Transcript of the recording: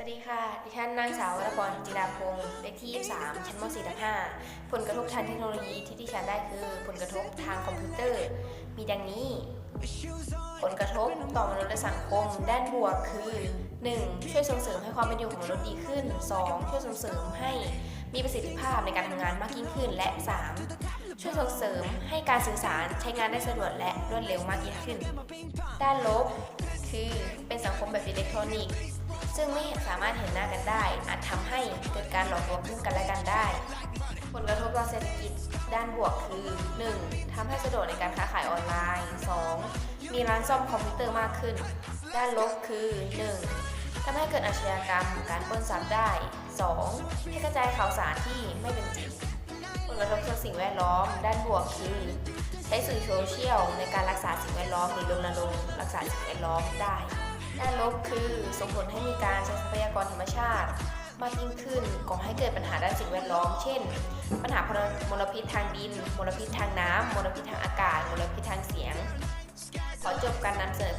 วัสดีค่ะ ดิฉันนางสาววรพรจิราพงศ์เลขที่23ชั้นม .4 ทับ5ผลกระทบทางเทคโนโลยีที่ดิฉันได้คือผลกระทบทางคอมพิวเตอร์ มีดังนี้ ผลกระทบต่อมนุษย์และสังคม ด้านบวกคือ 1. ช่วยส่งเสริมให้ความเป็นอยู่ของมนุษย์ดีขึ้น 2. ช่วยส่งเสริมให้มีประสิทธิภาพในการทำงานมากยิ่งขึ้น และ 3. ช่วยส่งเสริมให้การสื่อสารใช้งานได้สะดวกและรวดเร็วมากยิ่งขึ้น ด้านลบ คือเป็นสังคมแบบอิเล็กทรอนิกส์ ซึ่งไม่สามารถเห็นหน้ากันได้ อาจทำให้เกิดการหลอกลวงซึ่งกันและกันได้ ผลกระทบต่อเศรษฐกิจด้านบวกคือ 1. ทำให้สะดวกในการค้าขายออนไลน์ 2. มีร้านซ่อมคอมพิวเตอร์มากขึ้น ด้านลบคือ 1. ทำให้เกิดอาชญากรรม การปล้นทรัพย์ได้ 2. ให้กระจายข่าวสารที่ไม่เป็นจริง ผลกระทบต่อสิ่งแวดล้อม ด้านบวกคือใช้สื่อโซเชียลในการรักษาสิ่งแวดล้อมหรือรณรงค์รักษาสิ่งแวดล้อมได้ ด้านลบคือส่งผลให้มีการใช้ทรัพยากรธรรมชาติ มากยิ่งขึ้นก่อให้เกิดปัญหาด้านสิ่งแวดล้อม เช่น ปัญหามลพิษทางดิน มลพิษทางน้ำมลพิษทางอากาศ มลพิษทางเสียง ขอจบการนำเสนอ